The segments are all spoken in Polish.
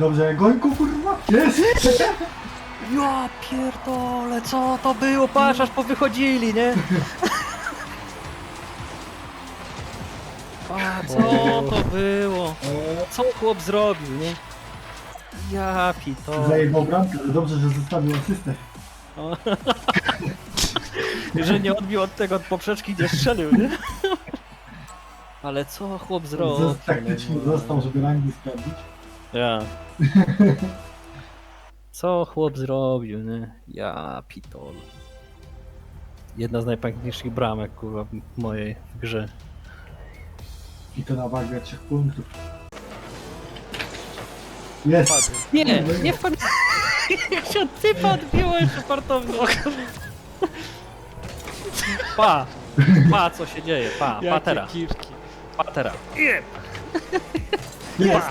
Dobrze, gońku kurwa. Jest! Ja pierdolę, co to było? Patrz, aż powychodzili, nie? A, co to było? Co chłop zrobił, nie? Ja pitole. Zajebał bramkę, ale dobrze, że zostawił asystę. Że nie odbił od tego od poprzeczki, gdzie strzelił, nie? Ale co chłop zrobił? Zos- Taktycznie no? został, żeby rangi sprawdzić. Ja. Co chłop zrobił, nie? Ja pitol. Jedna z najpiękniejszych bramek, kurwa, w mojej grze. I to na wagę trzech punktów. Jest! Nie, nie wpadł. Jak się od typa odbiło jeszcze fartownie. Pa! Pa, co się dzieje? Pa, patera, kiwki. patera. Jest!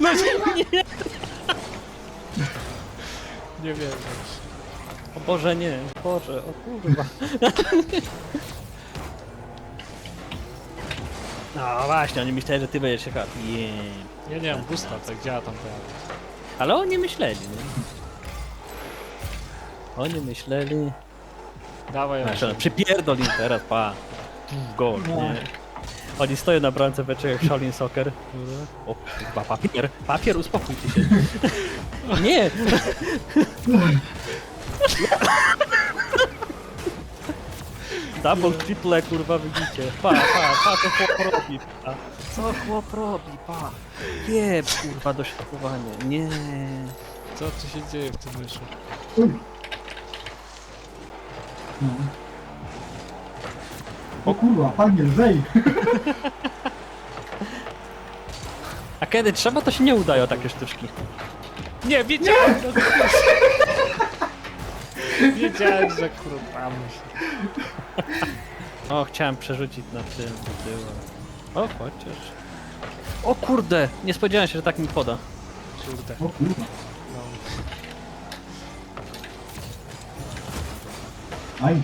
No nie, nie. Nie wiem. O Boże, nie. Boże, o kurwa. No właśnie, oni myśleli, że ty będziesz się. Nie. Ja nie mam gusta, tak działa tam teraz. Ale oni myśleli, nie? Oni myśleli... Dawaj, Znaczy, przypierdol im teraz, pa. Gol, nie? Oni stoją na bramce w jak Shaolin Soccer. O kurwa, papier, papier, uspokójcie się. Nie! Double, triple, kurwa, widzicie. Pa, pa, pa, co chłop robi, pa. Co chłop robi, pa. Jeb, kurwa, doświadkowanie. Nie. Co tu się dzieje w tym myszu? No. O kurwa, panie, lżej! A kiedy trzeba, to się nie udają takie sztuczki. Nie, wiedziałem! No, wiedziałem, że kurwa muszę. O, chciałem przerzucić na tym, do tyłu. O, chociaż. O kurde, nie spodziewałem się, że tak mi poda. Kurde. O kurwa. No. Aj,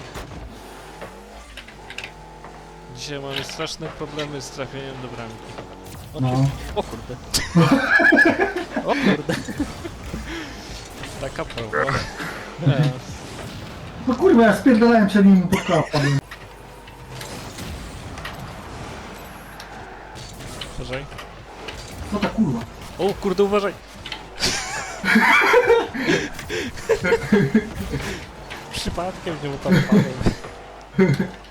Dzisiaj mamy straszne problemy z trafieniem do bramki. O, no. o kurde. O kurde. Taka proba. No kurwa, ja spierdalałem przed nim pod wpadłem. Uważaj. Co ta kurwa? O kurde, uważaj! Przypadkiem nie tam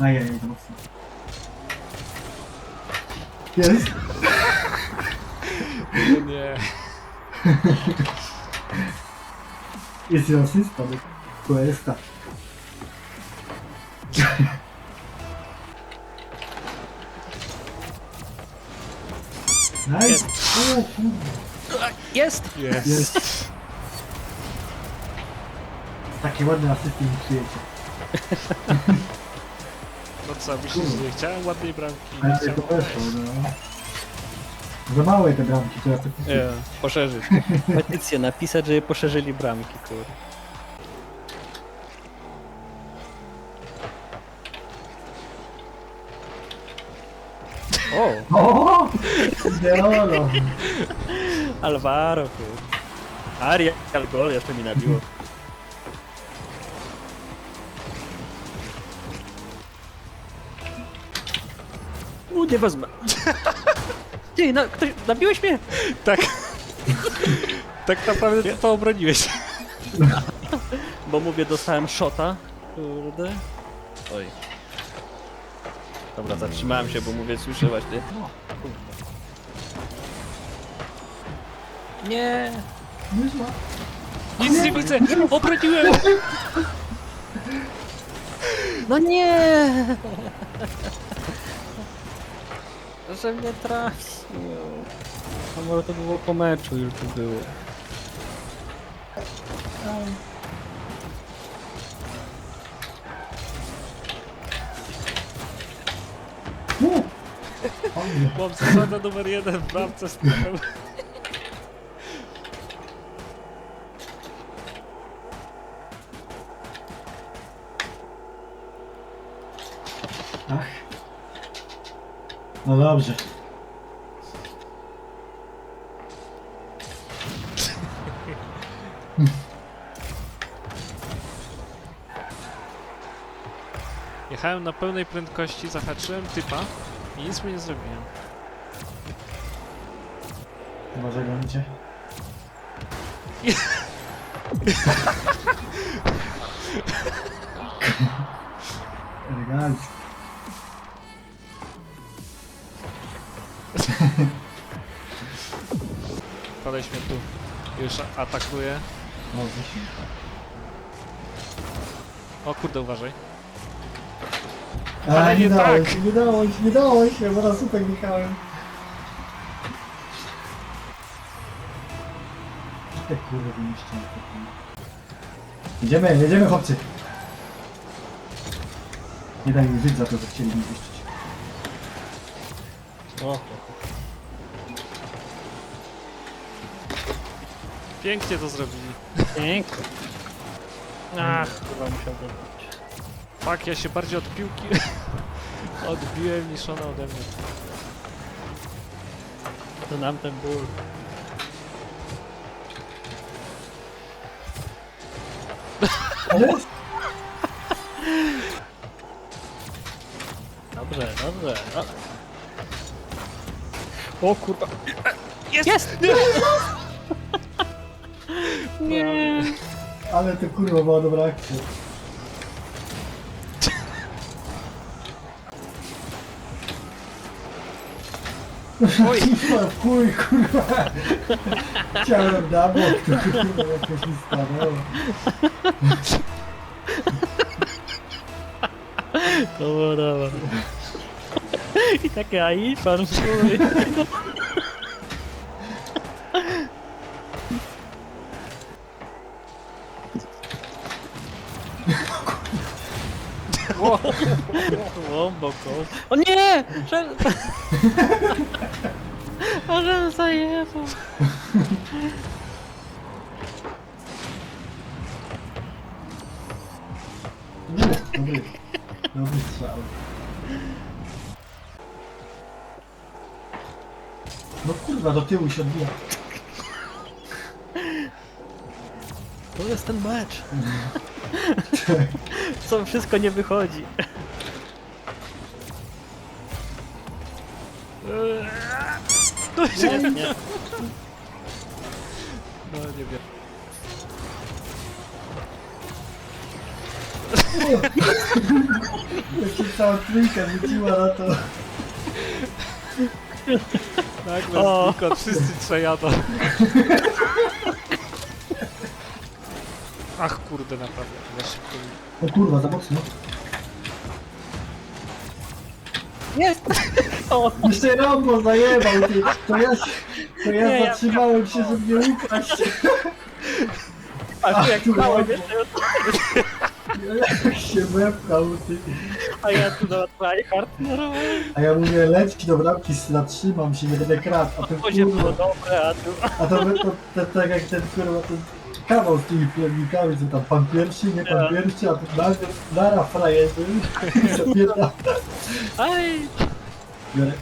Ajajaj, to mocno. Jest? No nie. Jest i asysta, no. Questa. Nice! O. Jest! Jest. Jest. Takie ładne asysty mi przyjecie. Co, myślisz, że nie chciałem ładnej bramki? Ale Nie to chciałem. weszło, no. Za małe te bramki, to ja to Nie, poszerzyć. Petycję napisać, że je poszerzyli bramki, kurde. O! O! Ideolo! Alvaro, kurde. Ariel gol jeszcze mi nabiło. Nie wezmę. Ty, na, ktoś, nabiłeś mnie? Tak. tak naprawdę to, to obroniłeś. Bo mówię, dostałem shota. Kurde. Oj. Dobra, zatrzymałem się, bo mówię, słyszę właśnie. Nie. Nic nie widzę! Obroniłem! No nie! Że mnie trafił. A może to było po meczu już to było. Mam zasadę numer jeden w bramce z trafem. Ach. No dobrze. Jechałem na pełnej prędkości, zahaczyłem typa i nic mu nie zrobiłem. Może gonicie. Elegancko. Koleś mnie tu już atakuje. Się. O kurde, uważaj. Ale nie nie dało tak. się, nie się, nie dało się, bo na słupek jechałem. Te kurwy wyniszczone. Jedziemy, jedziemy chłopcy. Nie daj mi żyć za to, że chcieli mi zniszczyć. O, Pięknie to zrobili. pięknie. Ach, chyba musiał zrobić. Tak, ja się bardziej od piłki odbiłem niż ona ode mnie. To nam ten ból. Ale Dobrze, dobrze. O, kurwa. Jest! Jest! Nie! Nie! Ale to kurwa była dobra akcja. Oj. Kurwa, chuj, kurwa. Chciałem na bok, to kurwa jakoś mi stanęło. To było dobre. I takie AI, pan chuj. Głęboko. O nie! Że... A żem zajebał. Dobry. Dobry strzał. No kurwa, do tyłu się odbija. To jest ten mecz. Co wszystko nie wychodzi. Nie, nie. No nie wiem. Jak się cała trójka rzuciła na to. Nagle O. znikąd wszyscy przejadą. Ach kurde, naprawdę. Za szybko mi- O kurwa, za mocno. Jest! O, Jeszcze Rambo zajebał, ty. To ja, się- to ja Nie, ja- zatrzymałem się, żeby nie upaść. a tu jak tu małem ładnie. jeszcze, Jak się wepchał, ty. A ja tu na tryhard normalnie. A ja mówię, leć do bramki, zatrzymam się, nie będę kradł. A ten Poziom było kurwa, dobre, a tu... a to, to, to, tak jak ten kurwa, ten kawał z tymi plemnikami, co tam, pan pierwszy, nie pan Ja. pierwszy, a tu nagle, nara frajerzy, zapiera. Aj! Biorę,